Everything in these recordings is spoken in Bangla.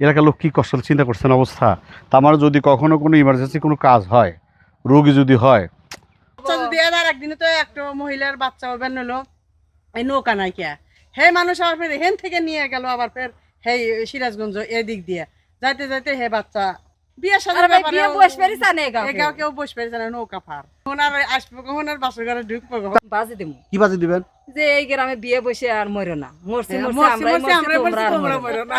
এলাকার লোক কী কষ্ট চিন্তা করছেন অবস্থা? তা আমার যদি কখনো কোনো ইমার্জেন্সি কোনো কাজ হয় রোগী যদি হয় বাচ্চা যদি এবার একদিনে তো একটা মহিলার বাচ্চা হলো এই নৌকা নাই কে? হে মানুষ আবার ফের হেন থেকে নিয়ে গেল আবার ফের হেই সিরাজগঞ্জ এদিক দিয়ে। যাইতে যাইতে হে বাচ্চা বিয়ে সাজার ব্যাপারে এগাও কেউ বসে পেরেছে না নৌকা ফার ওনার আসবে কখন আর বাসর ঘরে ঢুকবো বাজে দিমু। কি বাজে দিবেন? যে এই গ্রামে বিয়ে বসে আর মরো না। মরছি হ্যাঁ, মরছি মরছি, আমরাই মরছি, মরছি মরছি, তোমরা মরো না।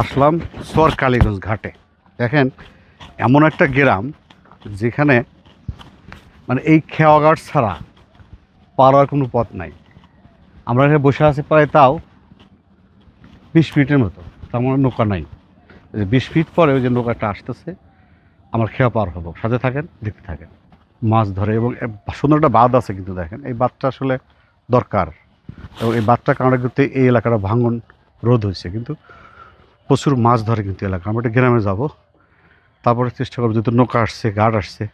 আসলাম সর কালীগঞ্জ ঘাটে। দেখেন, এমন একটা গ্রাম যেখানে মানে এই খেয়াঘাট ছাড়া পারার কোনো পথ নাই। আমরা এখানে বসে আছি প্রায় তাও বিশ মিনিটের মতো, তার মানে নৌকা নাই। বিশ মিনিট পরে ওই যে নৌকাটা আসতেছে, আমার খেয়া পার হব। সাথে থাকেন, দেখতে থাকেন। মাছ ধরে এবং সুন্দর একটা বাঁধ আছে কিন্তু দেখেন, এই বাঁধটা আসলে দরকার। এবং এই বাঁধটা কারণে কিন্তু এই এলাকাটা ভাঙন রোধ হয়েছে। কিন্তু প্রচুর মাছ ধরে কিন্তু এলাকা। আমরা একটা গ্রামে যাব। তারপরে চেষ্টা করব যেহেতু নৌকা আসছে ঘাট আসছে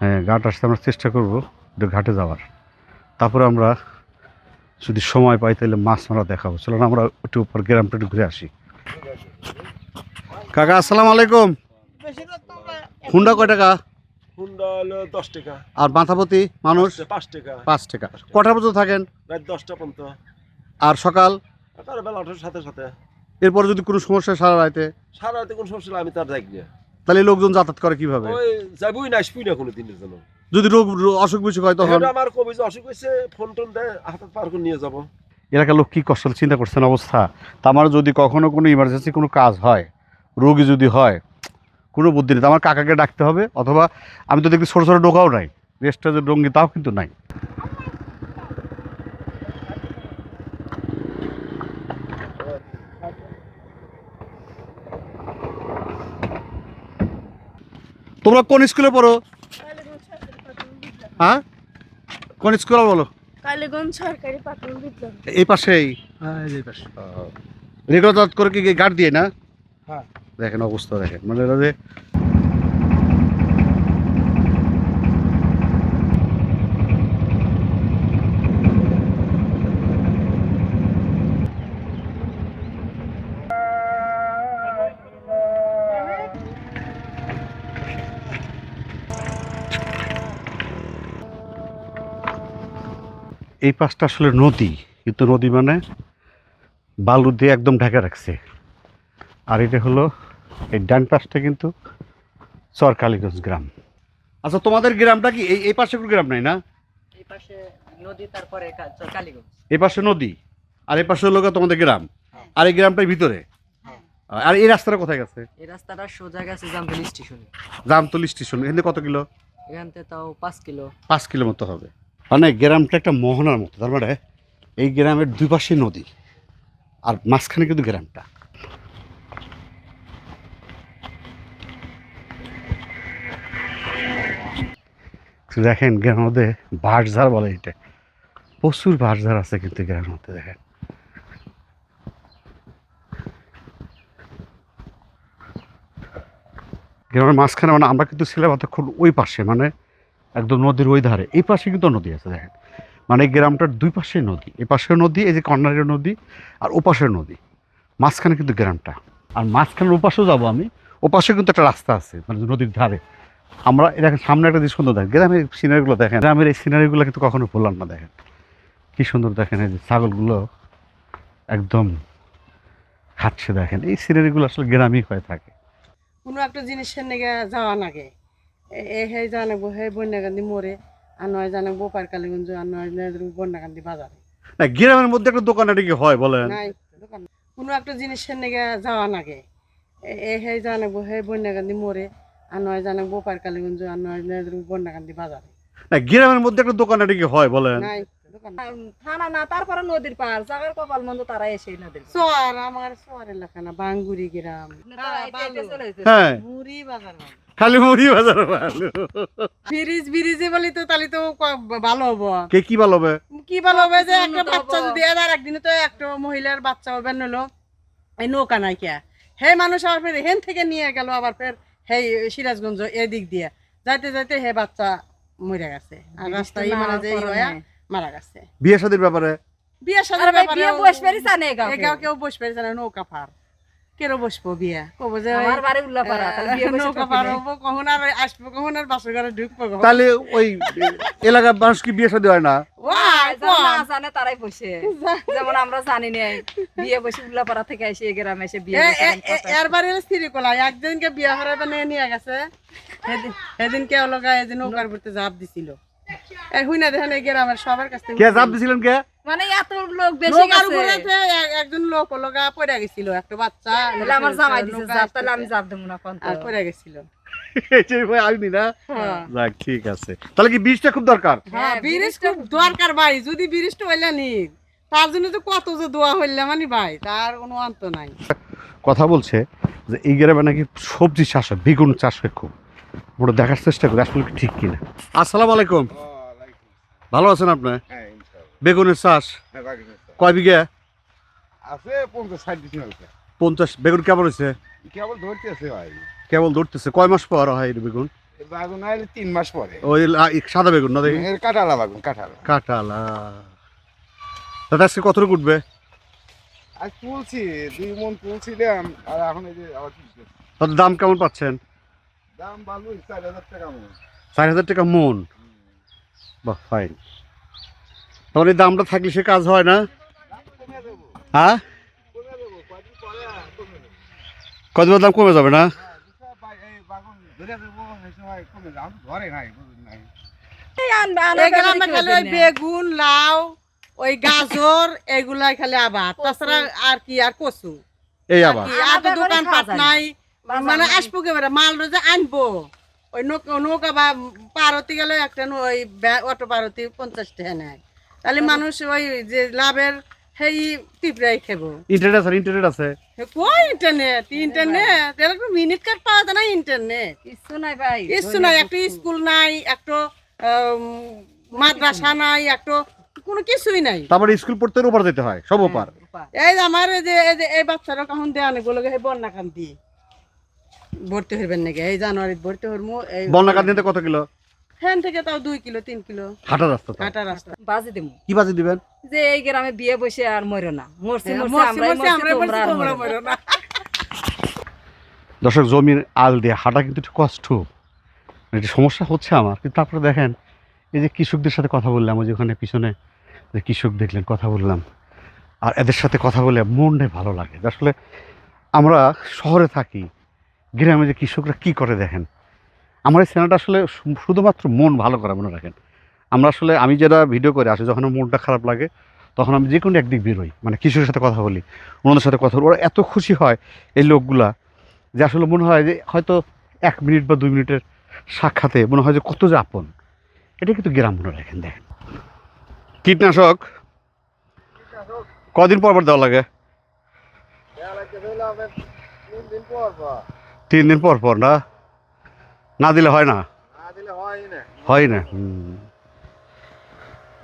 হ্যাঁ ঘাট আসছে আমরা চেষ্টা করব একটু ঘাটে যাওয়ার। তারপরে আমরা যদি সময় পাই তাহলে মাছ মারা দেখাবো। চলো আমরা একটু উপর গ্রামটা একটু ঘুরে আসি। কাকা আসসালামু আলাইকুম। হুন্ডা কয় টাকা? হুন্ডা হলো দশ টাকা। আর মাথাপতি মানুষ? পাঁচ টাকা। পাঁচ টাকা। কটা পর্যন্ত থাকেন? রাত দশটা পর্যন্ত। আর সকাল? বেলা সাথে সাথে। এরপর যদি কোনো সমস্যা হয় সারা রাতে? সারা রাতে কোনো সমস্যা হলে আমি তার যাই না। তাহলে লোকজন যাতায়াত করে কীভাবে? ওই যাবই না আসবই না কোনো দিনের জন্য। যদি রোগ অসুখ বিসুখ হয় তখন? এটা আমার কবি যে অসুখ হয়েছে ফোন টোন দেয় হাতে পার করে নিয়ে যাব। এলাকার লোক কি কষ্ট চিন্তা করছেন অবস্থা? তা আমার যদি কখনো কোনো ইমার্জেন্সি কোনো কাজ হয় রোগী যদি হয় কোনো বুদ্ধি নেই। তা আমার কাকাকে ডাকতে হবে অথবা আমি তো দেখি ছোটো ছোটো ডোকাও নাই। রেস্টটা যে ডঙ্গি তাও কিন্তু নাই। তোমরা কোন স্কুলে পড়ো? হ্যাঁ? কোন স্কুলে বলো? এই পাশেই। রেগুলার করে কি গার্ড দিয়ে না? হ্যাঁ। দেখেন অবস্থা দেখেন। মানে এই পাশটা আসলে নদী কিন্তু নদী মানে বালু দিয়ে একদম ঢাকা রাখছে। আর এটা হলো এই ডান পাশটা কিন্তু চর কালীগঞ্জ গ্রাম। আচ্ছা তোমাদের গ্রামটা কি? এই এই পাশে কোনো গ্রাম নাই না? এই পাশে নদী তারপরে কালীগঞ্জ। নদী আর এই পাশে হলো তোমাদের গ্রাম। আর এই গ্রামটার ভিতরে? আর এই রাস্তাটা কোথায় গেছে? এই রাস্তাটা সোজা গেছে জামতলি স্টেশনে। জামতলি স্টেশন। এখান কত কিলো? এখান থেকে তাও পাঁচ কিলো। পাঁচ কিলো মতো হবে। মানে গ্রামটা একটা মোহনার মতো, তার মানে এই গ্রামের দুই পাশে নদী, আর মাঝখানে কিন্তু গ্রামটা। দেখেন, গ্রামের মধ্যে বাঁশঝাড় বলে এটা। প্রচুর বাঁশঝাড় আছে কিন্তু গ্রামের মধ্যে, দেখেন। গ্রামের মাঝখানে মানে আমরা কিন্তু ছিলাম এতক্ষণ ওই পাশে মানে একদম নদীর ওই ধারে। এই পাশে কিন্তু নদী আছে, দেখেন। মানে গ্রামটার দুই পাশে নদী। এই পাশে নদী, এই যে কর্নারের নদী, আর ও পাশের নদী। মাঝখানে কিন্তু গ্রামটা। আর মাঝখানের ওপাশেও যাব আমি। ওপাশে কিন্তু একটা রাস্তা আছে মানে নদীর ধারে। আমরা এর সামনে একটা যে সুন্দর দেখেন। গ্রামের সিনারিগুলো দেখেন। গ্রামের এই সিনারিগুলো কিন্তু কখনো ভুলাম না, দেখেন। কি সুন্দর দেখেন, এই যে ছাগলগুলো একদম খাচ্ছে, দেখেন। এই সিনারিগুলো আসলে গ্রামই হয়ে থাকে। কোনো একটা জিনিসের নেগে যাওয়া এ- এ হে জানাব হে বন্যাকান্দি মোড়ে আর নয় জানাব বোপার কালীগঞ্জ আর নয় বন্যাকান্দি বাজারে। না গ্রামের মধ্যে একটা দোকানে কি হয় বলেন? নাই দোকান কোনো একটা জিনিসের নেগে যাওয়া নাগে। এ- এ হে জানাব হে বন্যাকান্দি মোড়ে আর নয় জানাব বোপার কালীগঞ্জ আর নয় বন্যাকান্দি বাজারে। না গ্রামের মধ্যে একটা দোকানে কি হয় বলেন? নাই থানা না তারপরে নদীর পার জাগার কপাল মন্দ তারা এসে নদীর। চর আমার চর এলাকা না বাঙ্গুরি গ্রাম। হ্যাঁ মুড়ি বাজার ভালো। খালি মুড়ি বাজার ভালো ব্রিজ ব্রিজে বলি তো তাহলে তো ভালো হব। কে কি ভালো হবে? কি ভালো হবে যে একটা বাচ্চা। যদি এবার একদিনে তো একটা মহিলার বাচ্চা হবে নলো এই নৌকা নাই কে হে মানুষ আবার ফের হেন থেকে নিয়ে গেল আবার ফের হে সিরাজগঞ্জ এদিক দিয়ে। যাইতে যাইতে হে বাচ্চা মরে গেছে। আর রাস্তায় মানে যে হয়ে মারা গেছে। বিয়ে শাদীর ব্যাপারে? বিয়ে আরে সাজার ভাই, ব্যাপারে কেউ। কেউ বসে পেরেছে না নৌকা পার। কেন বসবো বিয়ে? কব যে আমার বাড়ি উল্লাপাড়া, কখন আর আসব কখন আর বাসর ঘরে ঢুকবো তাহলে ওই এলাকার মানুষ কি বিয়ে শাদী হয় না। জানে তারাই বসে। যেমন আমরা জানি নাই বিয়ে বসে উল্লাপাড়া থেকে এসে এই গ্রামে এসে বিয়ে এ- বসে এ- এ- এর বাড়ি হলো সিরিকলা একদিনকে বিয়ে হারাবে নিয়ে নিয়ে গেছে। সেদিন- সেদিনকে লগা এদিন নৌকার ভিতরে জাপ দিছিল। এই হুই না দেখেন এই গ্রামের সবার কাছ থেকে কে চাপ দিছিলেন কে? মানে এত লোক বেশি গেছে। একজন লোক লগা পড়ে গেছিল একটা বাচ্চা আমার জামাই দিছে জাপ তাহলে আমি আসতেছে, জাপ দেবো না কোন আর পড়ে গেছিল। এই না? হ্যাঁ। যাক ঠিক আছে। তাহলে কি বীজটা খুব দরকার? হ্যাঁ হ্যাঁ, খুব দরকার ভাই যদি ব্রিজটা হইলে নি তার জন্য তো কত যে দোয়া হইলে মানে ভাই তার কোনো অন্ত নাই। কথা বলছে যে এই গ্রামে নাকি সবজি চাষ হয় বেগুন চাষ হয় খুব। ওটা দেখার চেষ্টা করি আসলে কি ঠিক কিনা। আসসালামু আলাইকুম। ভালো আছেন আপনি? হ্যাঁ। বেগুনের চাষ? হ্যাঁ, বাকি আছে। কয় বিঘা? আছে পঞ্চাশ ষাট দিন আছে। পঞ্চাশ বেগুন কেমন হয়েছে? কেবল ধরতে আছে ভাই। কেবল ধরতেছে। কয় মাস পর হয় এই বেগুন? বাগুন তিন মাস পরে। ওই সাদা বেগুন না দেখি? এর কাঁঠালা বাগুন কাঁঠালা। কাটালা দাদা আজকে কত করে উঠবে? আর তুলছি দুই মন তুলছিলাম আর এখন এই যে আবার দাম কেমন পাচ্ছেন? দাম ভালো চার হাজার টাকা মন। চার হাজার টাকা মন? বাহ ফাইন এই দামটা থাকলে সে কাজ হয় না? হ্যাঁ? কতবার দাম কমে যাবে না? বাগুন লাউ ওই গাজর এগুলাই খালি আবার। তাছাড়া আর কি আর কচু। এই আর আবার। আর তো দোকান পাট নাই। মানে আসব কেবারে? মাল যে আনব। ওই নৌকা নৌকা বা পারতি গেলে একটা ওই অটো পারতি পঞ্চাশ টাকা নেয়। তাহলে মানুষ ওই যে লাভের সেই টিপরাই খাব। ইন্টারনেট আছে ইন্টারনেট আছে? হে, কই ইন্টারনেট? ইন্টারনেট? এর একটা মিনিট কাট পাওয়া যায় না ইন্টারনেট। নাই ভাই কিছু নাই একটা স্কুল নাই একটা মাদ্রাসা নাই একটা কোনো কিছুই নাই। তারপরে স্কুল পড়তে ওপার যেতে হয় সব ওপার। এই যে আমার এই যে এই যে এই বাচ্চারা কখন দেওয়া নেই বলে এই বন্যা কান্তি ভর্তি হইবেন নাকি? এই জানুয়ারিতে ভর্তি হরমু এই বন্যা কান্দিতে কত কিলো? ফ্যান থেকে তাও দুই কিলো তিন কিলো। হাঁটা রাস্তা তো। কাটা রাস্তা। বাজি দেবো কি বাজে দিবেন? যে এই গ্রামে বিয়ে বসে আর মরো না। মরছি হ্যাঁ, মরছি মরছি, আমরাই মরছি, মরছি, তোমরা আর মরো না। মরো না। দর্শক জমির আল দিয়ে হাঁটা কিন্তু একটু কষ্ট। এটা সমস্যা হচ্ছে আমার কিন্তু তারপরে দেখেন এই যে কৃষকদের সাথে কথা বললাম ওই যে ওখানে পিছনে যে কৃষক দেখলেন কথা বললাম। আর এদের সাথে কথা বলে মনটাই ভালো লাগে। আসলে আমরা শহরে থাকি গ্রামে যে কৃষকরা কি করে দেখেন? আমার এই চ্যানেলটা আসলে শুধুমাত্র মন ভালো করা, মনে রাখেন। আমরা আসলে, আমি যেটা ভিডিও করে আসি যখন মনটা খারাপ লাগে, তখন আমি যে কোনো একদিক বেরোই। মানে কৃষকের সাথে কথা বলি ওনাদের সাথে কথা বলি। ওরা এত খুশি হয় এই লোকগুলা যে আসলে মনে হয় যে হয়তো এক মিনিট বা দুই মিনিটের সাক্ষাতে মনে হয় যে কত যে আপন। এটা কিন্তু গ্রাম মনে রাখেন, দেখেন। কীটনাশক কদিন পর পর দেওয়া লাগে? তিন দিন পর পর না? না দিলে হয় না? হয় না। হয় না? হুম।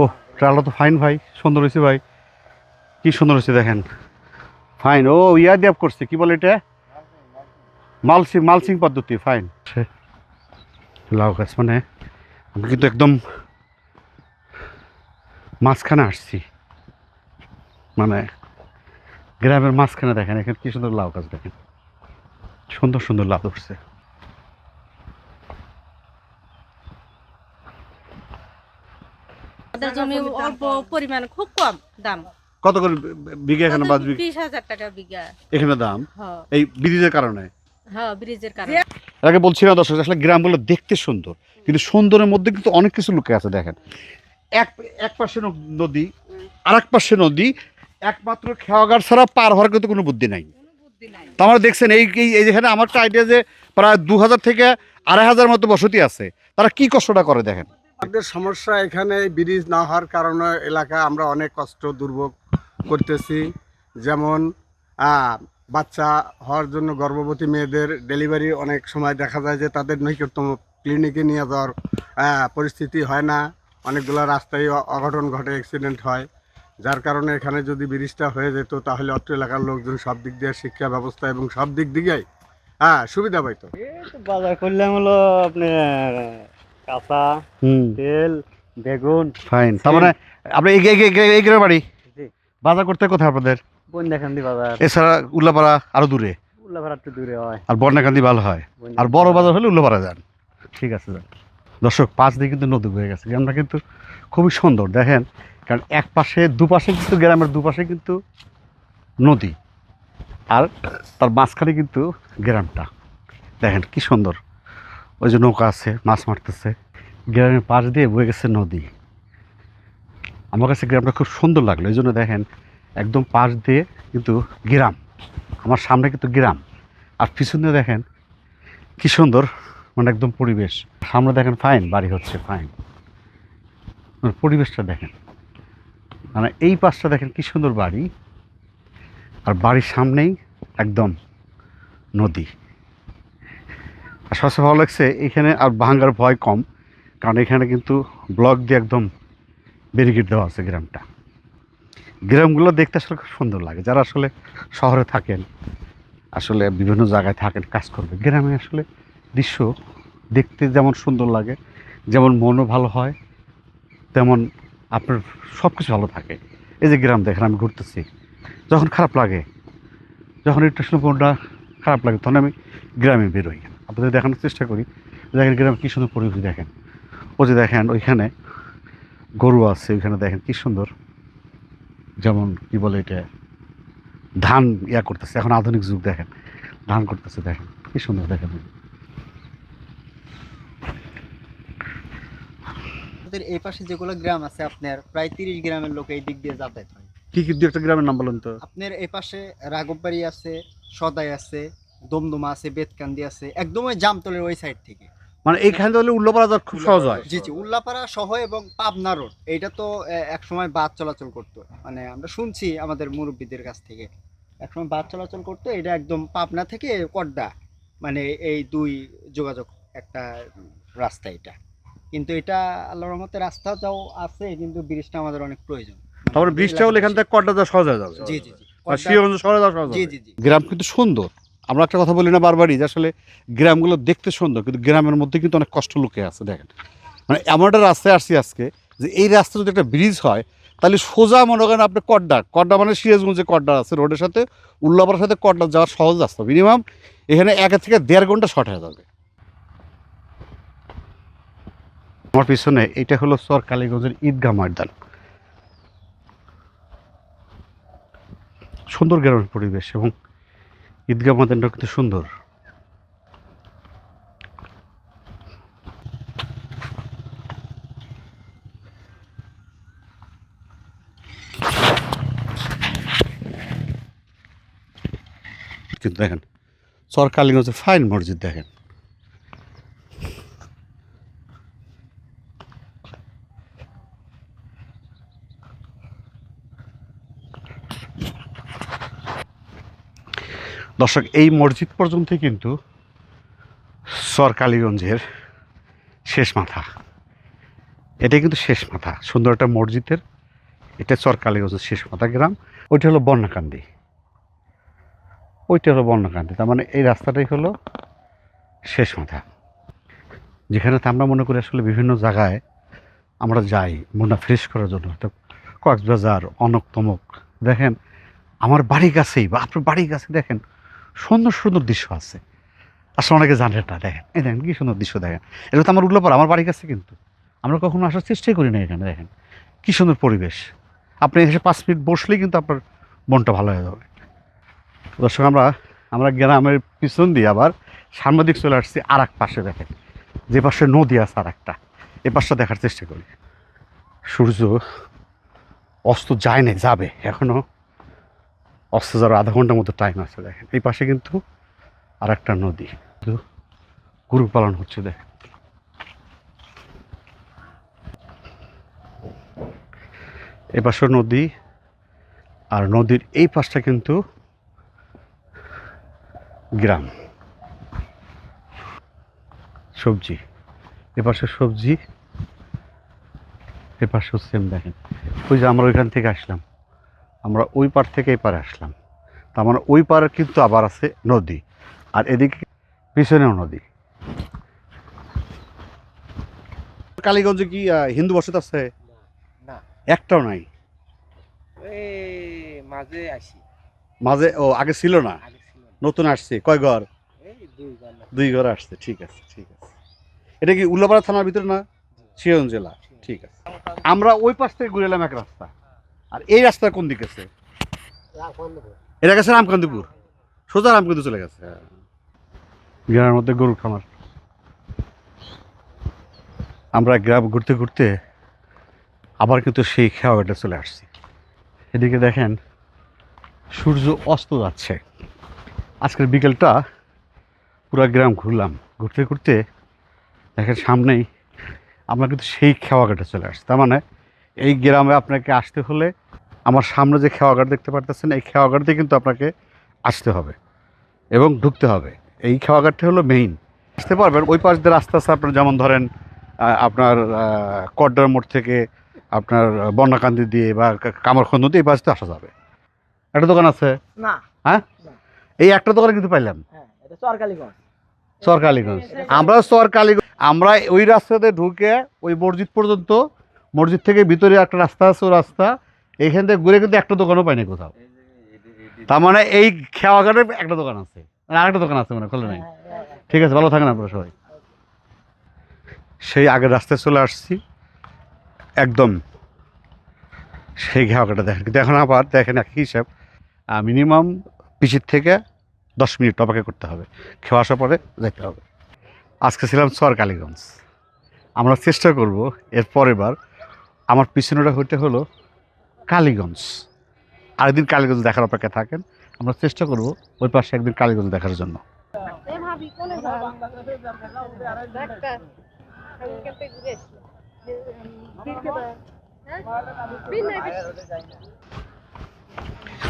ও ট্রালটা তো ফাইন ভাই সুন্দর হয়েছে ভাই। কি সুন্দর হয়েছে দেখেন। ফাইন। ও ইয়া দেব করছে কি বলে এটা? মালসিং মালসিং পদ্ধতি ফাইন। লাউ গাছ মানে আমি কিন্তু একদম মাঝখানে আসছি। মানে গ্রামের মাঝখানে দেখেন এখানে কি সুন্দর লাউ গাছ দেখেন। সুন্দর সুন্দর লাউ ধরছে। জমি অল্প পরিমাণ খুব কম দাম। কত করে বিঘা এখানে বাজ বিঘা? বিশ হাজার টাকা বিঘা। এখানে দাম? হ এই ব্রিজের কারণে? হ ব্রিজের কারণে। আগে বলছিলাম দর্শক আসলে গ্রামগুলো দেখতে সুন্দর কিন্তু সুন্দরের মধ্যে কিন্তু অনেক কিছু লুকে আছে দেখেন। এক এক পাশে নদী আর এক পাশে নদী একমাত্র খেয়াঘাট ছাড়া পার হওয়ার কিন্তু কোনো বুদ্ধি নাই। তো আমরা দেখছেন এই এই- এই যেখানে আমার একটা আইডিয়া যে প্রায় দু হাজার থেকে আড়াই হাজার মতো বসতি আছে তারা কি কষ্টটা করে দেখেন? আমাদের সমস্যা এখানে ব্রিজ না হওয়ার কারণে এলাকা আমরা অনেক কষ্ট দুর্ভোগ করতেছি। যেমন বাচ্চা হওয়ার জন্য গর্ভবতী মেয়েদের ডেলিভারি অনেক সময় দেখা যায় যে তাদের নিকটতম ক্লিনিকে নিয়ে যাওয়ার পরিস্থিতি হয় না। অনেকগুলো রাস্তায় অঘটন ঘটে অ্যাক্সিডেন্ট হয়। যার কারণে এখানে যদি ব্রিজটা হয়ে যেত, তাহলে অত্র এলাকার লোকজন সব দিক দিয়ে শিক্ষা ব্যবস্থা এবং সব দিক দিকেই হ্যাঁ সুবিধা পাইতো। বাজার করলাম হলো আপনার কাঁচা তেল বেগুন। ফাইন তার মানে আপনি এই গ্রামের বাড়ি? বাজার করতে কোথায় আপনাদের? বন্যাকান্দি বাজার। এছাড়া উল্লাপাড়া আরও দূরে? উল্লাপাড়া একটু দূরে হয়। আর বন্যাকান্দি ভালো হয়। আর বড় বাজার হলে উল্লাপাড়া যান। ঠিক আছে যান। দর্শক পাঁচ দিকে কিন্তু নদী বয়ে গেছে। গ্রামটা কিন্তু খুবই সুন্দর দেখেন। কারণ এক পাশে দুপাশে কিন্তু গ্রামের দুপাশে কিন্তু নদী। আর তার মাঝখানে কিন্তু গ্রামটা। দেখেন কি সুন্দর। ওই যে নৌকা আছে, মাছ মারতেছে। গ্রামের পাশ দিয়ে বয়ে গেছে নদী। আমার কাছে গ্রামটা খুব সুন্দর লাগল, এই জন্য দেখেন একদম পাশ দিয়ে কিন্তু গ্রাম। আমার সামনে কিন্তু গ্রাম। আর পিছনে দেখেন কি সুন্দর মানে একদম পরিবেশ। সামনে দেখেন ফাইন, বাড়ি হচ্ছে ফাইন। মানে পরিবেশটা দেখেন। মানে এই পাশটা দেখেন কি সুন্দর বাড়ি। আর বাড়ির সামনেই একদম নদী। আর সবচেয়ে ভালো লাগছে, এখানে আর ভাঙ্গার ভয় কম, কারণ এখানে কিন্তু ব্লক দিয়ে একদম ব্যারিকেড দেওয়া আছে গ্রামটা। গ্রামগুলো দেখতে আসলে খুব সুন্দর লাগে, যারা আসলে শহরে থাকেন, আসলে বিভিন্ন জায়গায় থাকেন, কাজ করবে গ্রামে আসলে দৃশ্য দেখতে যেমন সুন্দর লাগে, যেমন মনও ভালো হয়, তেমন আপনার সব কিছু ভালো থাকে। এই যে গ্রাম দেখেন, আমি ঘুরতেছি, যখন খারাপ লাগে, যখন একটু মনটা খারাপ লাগে, তখন আমি গ্রামে বেরোই আপনাদের দেখানোর চেষ্টা করি। দেখেন গ্রামে কী সুন্দর পরিবেশ দেখেন। ও যে দেখেন ওইখানে গরু আছে ওইখানে দেখেন কী সুন্দর। যেমন কি বলে এটা? ধান ইয়া করতেছে এখন আধুনিক যুগ দেখেন। ধান করতেছে দেখেন। কি সুন্দর দেখেন। আমাদের এই পাশে যেগুলো গ্রাম আছে আপনার প্রায় তিরিশ গ্রামের লোক এই দিক দিয়ে যাতায়াত হয়। কি কি দু একটা গ্রামের নাম বলুন তো। আপনার এই পাশে রাঘববাড়ি আছে সদাই আছে দমদমা আছে বেতকান্দি আছে একদম ওই জামতলের ওই সাইড থেকে। মানে এইখানে তাহলে উল্লোপাড়া যাওয়া খুব সহজ হয়? জি জি উল্লাপাড়া সহ এবং পাবনা রোড এইটা তো এক সময় বাস চলাচল করতো। মানে আমরা শুনছি আমাদের মুরব্বীদের কাছ থেকে। একসময় বাস চলাচল করতো এটা একদম পাবনা থেকে কড্ডা মানে এই দুই যোগাযোগ একটা রাস্তা এটা। কিন্তু এটা আল্লাহর রহমতে রাস্তা যাও আছে কিন্তু ব্রিজটা আমাদের অনেক প্রয়োজন। মানে তারপরে বৃষ্টি হলে এখান থেকে কড্ডা যাওয়া সহজ হয়ে যাবে। জি জি জি আর শিবগঞ্জ শহরে যাওয়া সহজ জি জি জি। গ্রাম কিন্তু সুন্দর। আমরা একটা কথা বলি না বারবারই যে আসলে গ্রামগুলো দেখতে সুন্দর, কিন্তু গ্রামের মধ্যে কিন্তু অনেক কষ্ট লুকে আছে, দেখেন। মানে এমন একটা রাস্তায় আসছি আজকে যে এই রাস্তা যদি একটা ব্রিজ হয়, তাহলে সোজা মনে করেন আপনি কড্ডা কড্ডা মানে সিরাজগঞ্জে কড্ডা আছে রোডের সাথে উল্লাপাড়ার সাথে কড্ডা যাওয়ার সহজ রাস্তা মিনিমাম এখানে এক থেকে দেড় ঘণ্টা শর্ট হয়ে যাবে। আমার পিছনে এটা হলো সর কালীগঞ্জের ঈদগাহ ময়দান। সুন্দর গ্রামের পরিবেশ এবং ঈদগাহ ময়দানটা কিন্তু সুন্দর। কিন্তু দেখেন সরকারি কালীগঞ্জের ফাইন মসজিদ দেখেন। দর্শক, এই মসজিদ পর্যন্ত কিন্তু সর কালীগঞ্জের শেষ মাথা। এটাই কিন্তু শেষ মাথা, সুন্দর একটা মসজিদের, এটা চর কালীগঞ্জের শেষ মাথা গ্রাম। ওইটা হলো বন্যাকান্দি ওইটা হলো বন্যাকান্দি তার মানে এই রাস্তাটাই হলো শেষ মাথা। যেখানে তো আমরা মনে করি আসলে বিভিন্ন জায়গায় আমরা যাই, মনটা ফ্রেশ করার জন্য। তো কক্সবাজার অনক তমক দেখেন, আমার বাড়ির কাছেই বা আপনার বাড়ির কাছে দেখেন সুন্দর সুন্দর দৃশ্য আছে। আসলে অনেকে জানে না, দেখেন। এই দেখেন, কী সুন্দর দৃশ্য, দেখেন। এটা তো আমার উল্লাপাড়া, আমার বাড়ির কাছে কিন্তু। আমরা কখনো আসার চেষ্টাই করি না এখানে, দেখেন। কী সুন্দর পরিবেশ। আপনি এসে পাঁচ মিনিট বসলেই কিন্তু আপনার মনটা ভালো হয়ে যাবে। দর্শক, আমরা আমরা গ্রামের পিছন দিয়ে আবার সাংবাদিক চলে আসছি আর এক পাশে, দেখেন। যে পাশে নদী আছে আর একটা এ পাশটা দেখার চেষ্টা করি। সূর্য অস্ত যায় না যাবে এখনও অস্ত যাওয়ার আধা ঘণ্টার মতো টাইম আছে দেখেন। এই পাশে কিন্তু আর একটা নদী গরু পালন হচ্ছে দেখেন। এপাশে নদী আর নদীর এই পাশটা কিন্তু গ্রাম। সবজি। এপাশে সবজি এপাশেও সেম দেখেন। ওই যে আমরা ওইখান থেকে আসলাম। আমরা ওই পার থেকে এই পারে আসলাম। তার মানে ওই পারে কিন্তু আবার আছে নদী। আর এদিকে পিছনেও নদী। কালীগঞ্জে কি হিন্দু বসত আছে? না। একটাও নাই? মাঝে আসি। মাঝে ও আগে ছিল না। নতুন আসছে। কয় ঘর? দুই দুই ঘর আসছে। ঠিক আছে ঠিক আছে। এটা কি উল্লাপাড়া থানার ভিতরে না? শিয়ন জেলা। ঠিক আছে। আমরা ওই পাশ থেকে ঘুরে এলাম এক রাস্তা। আর এই রাস্তা কোন দিকে আছে? এটা গেছে রামকান্দিপুর সোজা রামকান্দি চলে গেছে। গ্রামের মধ্যে গরু খামার। আমরা গ্রাম ঘুরতে ঘুরতে আবার কিন্তু সেই খেয়াঘাটে চলে আসছি। এদিকে দেখেন সূর্য অস্ত যাচ্ছে। আজকের বিকেলটা পুরা গ্রাম ঘুরলাম। ঘুরতে ঘুরতে দেখেন সামনেই আমরা কিন্তু সেই খেওয়াঘাটে চলে আসছি। তার মানে এই গ্রামে আপনাকে আসতে হলে আমার সামনে যে খেওয়াঘাট দেখতে পারতেছেন এই খেওয়াঘাটতে কিন্তু আপনাকে আসতে হবে এবং ঢুকতে হবে। এই খেওয়াঘাটটা হলো মেইন আসতে পারবেন ওই পাশ দিয়ে রাস্তা আছে আপনার যেমন ধরেন আপনার কড্ডার মোড় থেকে আপনার বন্যাকান্দি দিয়ে বা কামারখন্দ দিয়ে এই পাশ দিয়ে আসা যাবে। একটা দোকান আছে? না। হ্যাঁ? এই একটা দোকানে কিন্তু পাইলাম। হ্যাঁ সরকারিগঞ্জ সরকালিগঞ্জ। আমরা সরকালিগঞ্জ আমরা ওই রাস্তাতে ঢুকে ওই মসজিদ পর্যন্ত মসজিদ থেকে ভিতরে একটা রাস্তা আছে ও রাস্তা এখান থেকে ঘুরে কিন্তু একটা দোকানও পাইনি কোথাও। তার মানে এই খেওয়াঘাটে একটা দোকান আছে আর আরেকটা দোকান আছে মানে খোলা নাই। ঠিক আছে ভালো থাকেন আপনারা সবাই। সেই আগের রাস্তায় চলে আসছি একদম সেই ঘেওয়াঘাটা দেখেন। কিন্তু এখন আবার দেখেন একই হিসাব মিনিমাম পিছির থেকে দশ মিনিট অপেক্ষা করতে হবে। খেয়ে আসার পরে যেতে হবে। আজকে ছিলাম চর কালীগঞ্জ আমরা চেষ্টা করব এর পরের বার আমার পিছনেটা হইতে হলো কালীগঞ্জ। আরেকদিন কালীগঞ্জ দেখার অপেক্ষা থাকেন। আমরা চেষ্টা করব ওই পাশে একদিন কালীগঞ্জ দেখার জন্য।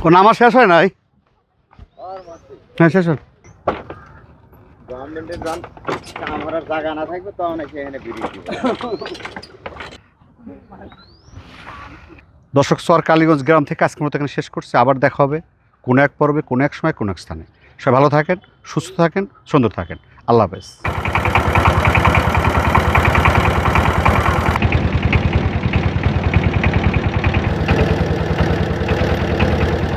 কোন আমার শেষ হয় নাই? হ্যাঁ শেষ হয়। গভর্নমেন্টের জায়গা না থাকবে তখন দর্শক সর কালীগঞ্জ গ্রাম থেকে আজকের মতো এখানে শেষ করছে। আবার দেখা হবে কোনো এক পর্বে, কোনো এক সময়, কোনো এক স্থানে। সবাই ভালো থাকেন, সুস্থ থাকেন, সুন্দর থাকেন। আল্লাহ হাফেজ।